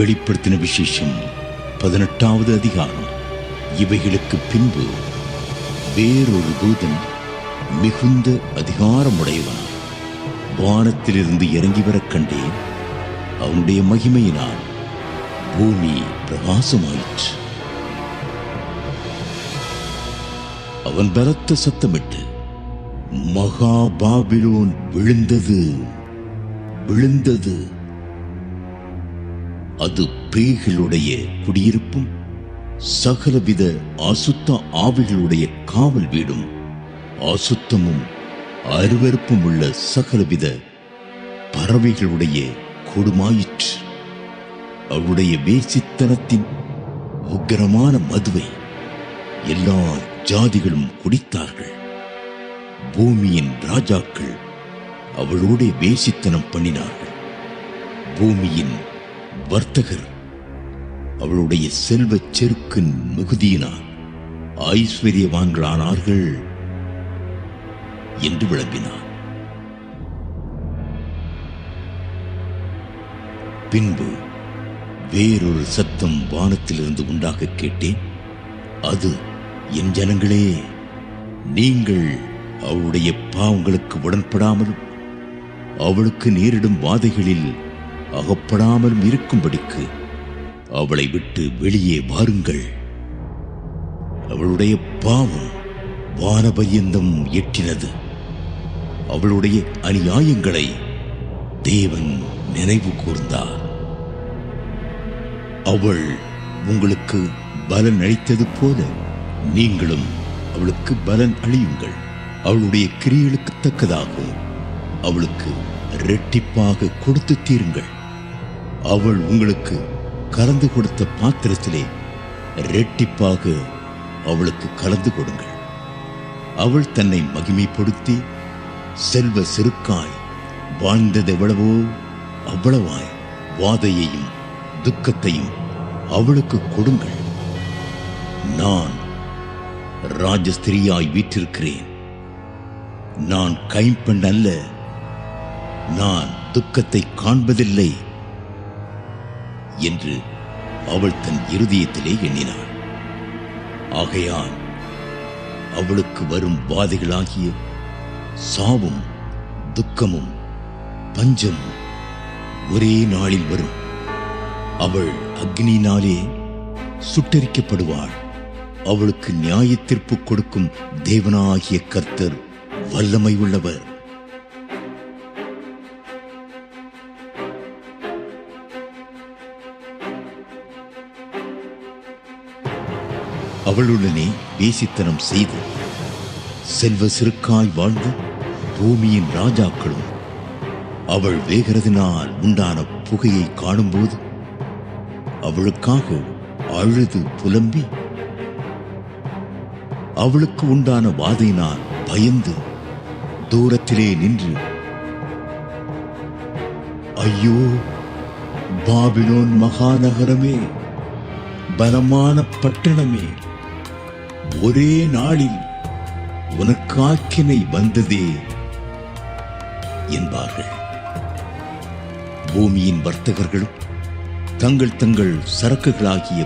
வெளிப்படுத்தின விசேஷம் பதினெட்டாவது அதிகாரம். இவைகளுக்கு பின்பு வேறொரு தூதன் மிகுந்த அதிகாரமுடையவன். வானத்திலிருந்து இறங்கி வரக் கண்டேன். அவனுடைய மகிமையினால் பூமி பிரகாசமாயிற்று. அவன் பலத்த சத்தமிட்டு மகா பாபிலோன் விழுந்தது விழுந்தது அது பேய்களுடைய குடியிருப்பும் சகலவித அசுத்த ஆவிகளுடைய காவல் வீடும் அசுத்தமும் அருவருப்பும் உள்ள சகலவித பறவைகளுடைய கொடுமாயிற்று. அவருடைய வேசித்தனத்தின் உக்கிரமான மதுவை எல்லா ஜாதிகளும் குடித்தார்கள். பூமியின் ராஜாக்கள் அவளோட வேசித்தனம் பண்ணினார்கள். பூமியின் வர்த்தகர் அவளுடைய செல்வச் செருக்கின் மிகுதியினால் ஐஸ்வர்யவான்களானார்கள் என்று விளம்பினார் பின்பு வேறொரு சத்தம் வானத்திலிருந்து உண்டாக கேட்டேன். அது என் ஜனங்களே நீங்கள் அவளுடைய பாவங்களுக்கு உடன்படாமலும் அவளுக்கு நேரிடும் வாதைகளில் அகப்படாமலும் இருக்கும்படிக்கு அவளை விட்டு வெளியே வாருங்கள். அவளுடைய பாவம் வானபரியந்தம் எட்டினது. அவளுடைய அநியாயங்களை தேவன் நினைவு கூர்ந்தார். அவள் உங்களுக்கு பலன் அளித்தது போல நீங்களும் அவளுக்கு பலன் அழியுங்கள் அவளுடைய கிரியலுக்கு தக்கதாகவும் அவளுக்கு ரெட்டிப்பாக கொடுத்து தீருங்கள். அவள் உங்களுக்கு கலந்து கொடுத்த பாத்திரத்திலே ரெட்டிப்பாக அவளுக்கு கலந்து கொடுங்கள். அவள் தன்னை மகிமைப்படுத்தி செல்வ செருக்காய் வாழ்ந்தது எவ்வளவோ அவ்வளவாய் வாதையையும் துக்கத்தையும் அவளுக்கு கொடுங்கள். நான் ராஜஸ்திரியாய் வீற்றிருக்கிறேன். நான் கைம்பெண் அல்ல. நான் துக்கத்தை காண்பதில்லை. என்று அவள் தன் இருதயத்திலே எண்ணினாள். ஆகையால் அவளுக்கு வரும் பாதைகளாகிய சாவும் துக்கமும் பஞ்சம் ஒரே நாளில் வரும். அவள் அக்னியினாலே சுட்டரிக்கப்படுவாள். அவளுக்கு நியாய தீர்ப்பு கொடுக்கும் தேவனாகிய கர்த்தர் வல்லமை உள்ளவர். அவளுடனே வேசித்தனம் செய்து செல்வ சிறுக்காய் வாழ்ந்து பூமியின் ராஜாக்களும் அவள் வேகிறதினால் உண்டான புகையை காணும்போது அவளுக்காக அழுது புலம்பி அவளுக்கு உண்டான வாதையினால் பயந்து தூரத்திலே நின்று ஐயோ பாபிலோன் மகாநகரமே பலமான பட்டணமே ஒரே நாளில் உனக்காக்கினை வந்ததே என்பார்கள். பூமியின் வர்த்தகர்களும் தங்கள் தங்கள் சரக்குகளாகிய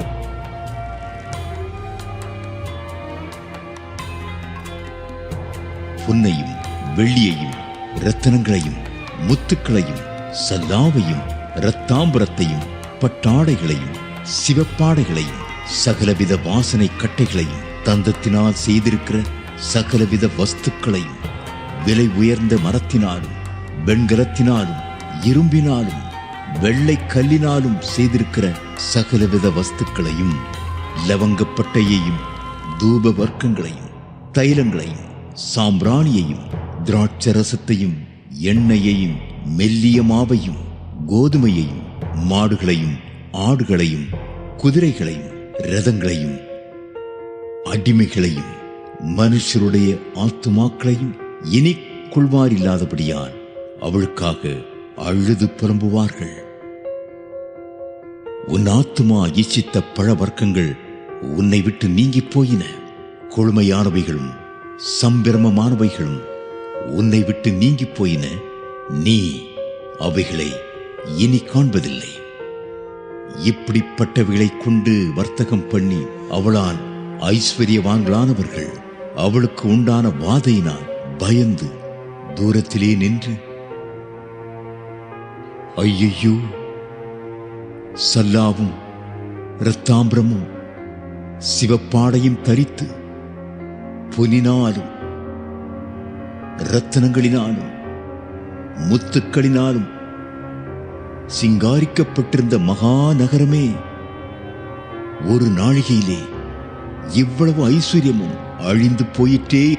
பொன்னையும் வெள்ளியையும் இரத்தனங்களையும் முத்துக்களையும் சல்லாவையும் இரத்தாம்பரத்தையும் பட்டாடைகளையும் சிவப்பாடைகளையும் சகலவித வாசனை கட்டைகளையும் தந்தத்தினால் செய்திருக்கிற சகலவித வஸ்துக்களையும் விலை உயர்ந்த மரத்தினாலும் வெண்கலத்தினாலும் இரும்பினாலும் வெள்ளை கல்லினாலும் செய்திருக்கிற சகலவித வஸ்துக்களையும் லவங்கப்பட்டையையும் தூப வர்க்கங்களையும் தைலங்களையும் சாம்பிராணியையும் திராட்சரசத்தையும் எண்ணெயையும் மெல்லிய மாவையும் கோதுமையையும் மாடுகளையும் ஆடுகளையும் குதிரைகளையும் ரதங்களையும் அடிமைகளையும் மனுஷருடைய ஆத்துமாக்களையும் இனி கொள்வாரில்லாதபடியால் அவளுக்காக அழுது புலம்புவார்கள். உன் ஆத்துமா இச்சித்த பழ வர்க்கங்கள் உன்னை விட்டு நீங்கிப் போயின. கொழுமையானவைகளும் சம்பிரமமானவைகளும் உன்னை விட்டு நீங்கிப் போயின. நீ அவைகளை இனி காண்பதில்லை. இப்படிப்பட்டவைகளை கொண்டு வர்த்தகம் பண்ணி அவளால் ஐஸ்வர்யவான்களானவர்கள் அவளுக்கு உண்டான வாதையினால் பயந்து தூரத்திலே நின்று ஐயையோ சல்லாவும் இரத்தாம்பிரமும் சிவப்பாடையும் தரித்து பொனினாலும் இரத்தனங்களினாலும் முத்துக்களினாலும் சிங்காரிக்கப்பட்டிருந்த மகா நகரமே ஒரு நாழிகையிலே இவ்வளவு ஐஸ்வர்யமும் அழிந்து போயிட்டே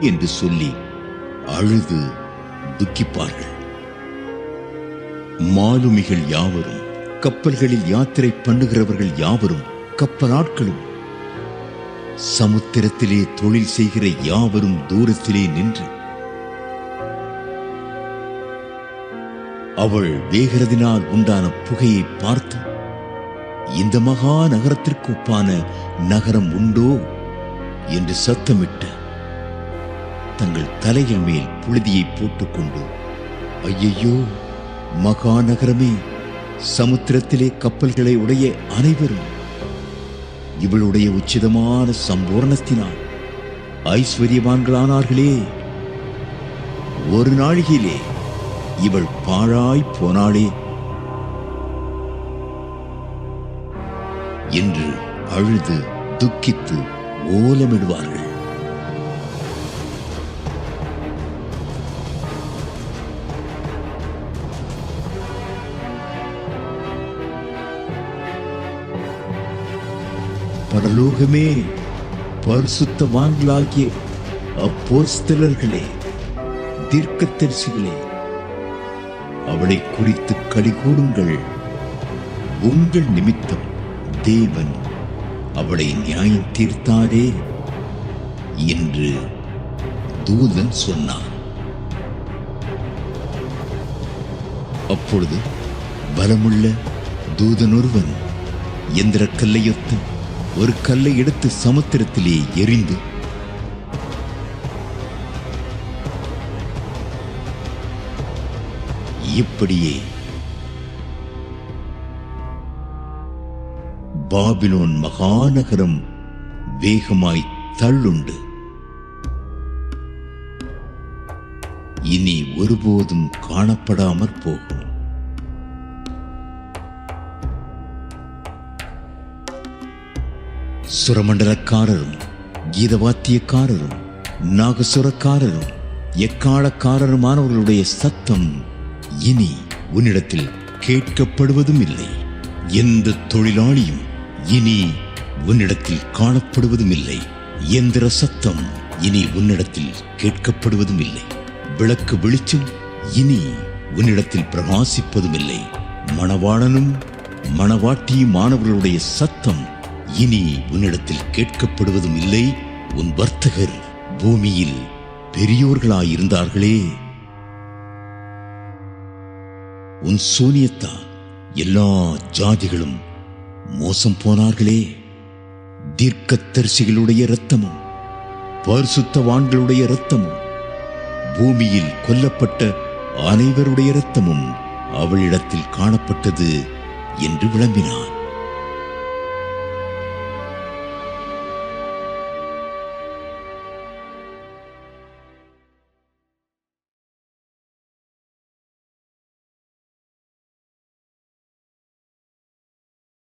என்று சொல்லி அழுது துக்கிப்பார்கள். மாலுமிகள் யாவரும் கப்பல்களில் யாத்திரை பண்ணுகிறவர்கள் யாவரும் கப்பலாட்களும் சமுத்திரத்திலே தொழில் செய்கிற யாவரும் தூரத்திலே நின்று அவள் வேகிறதினால் உண்டான புகையை பார்த்து இந்த மகா நகரத்திற்கு ஒப்பான நகரம் உண்டோ? என்று சத்தமிட்டு தங்கள் தலைகள் மேல் புழுதியை போட்டுக்கொண்டு ஐயையோ மகா நகரமே சமுத்திரத்திலே கப்பல்களை உடைய அனைவரும் இவளுடைய உச்சிதமான சம்பூர்ணத்தினால் ஐஸ்வர்யவான்களானார்களே. ஒரு நாழிகையிலே இவள் பாழாய் போனாளே. என்று அழுது துக்கித்து ஓலமிடுவார்கள். பரலோகமே பரிசுத்தவான்களாகிய அப்போஸ்தலர்களே தீர்க்க தரிசிகளே அவளை குறித்து கடிகூடுங்கள் உங்கள் நிமித்தம் தேவன் அவளை நியாயம் தீர்த்தாரே என்று தூதன் சொன்னான். அப்பொழுது பலமுள்ள தூதனொருவன் எந்திர கல்லையொத்து ஒரு கல்லை எடுத்து சமுத்திரத்திலே எரிந்து இப்படியே பாபிலோன் மகாநகரம் வேகமாய் தள்ளுண்டு. இனி ஒருபோதும் காணப்படாமற் போகும். சுரமண்டலக்காரரும் கீதவாத்தியக்காரரும் நாகசுரக்காரரும் எக்காலக்காரருமானவர்களுடைய சத்தம் இனி உன்னிடத்தில் கேட்கப்படுவதும் இல்லை எந்த தொழிலாளியும் இனி உன்னிடத்தில் காணப்படுவதும் இல்லை எந்திர சத்தம் இனி உன்னிடத்தில் கேட்கப்படுவதும் இல்லை விளக்கு வெளிச்சம் இனி உன்னிடத்தில் பிரகாசிப்பதும் இல்லை மணவாளனும் மணவாட்டியும் மாணவர்களுடைய சத்தம் இனி உன்னிடத்தில் கேட்கப்படுவதும் இல்லை உன் வர்த்தகர் பூமியில் பெரியோர்களாயிருந்தார்களே. உன் சூனியத்தான் எல்லா ஜாதிகளும் மோசம் போனார்களே. தீர்க்கத்தரிசிகளுடைய இரத்தமும் பரிசுத்தவான்களுடைய இரத்தமும் பூமியில் கொல்லப்பட்ட அனைவருடைய இரத்தமும் அவளிடத்தில் காணப்பட்டது என்று விளம்பினான்.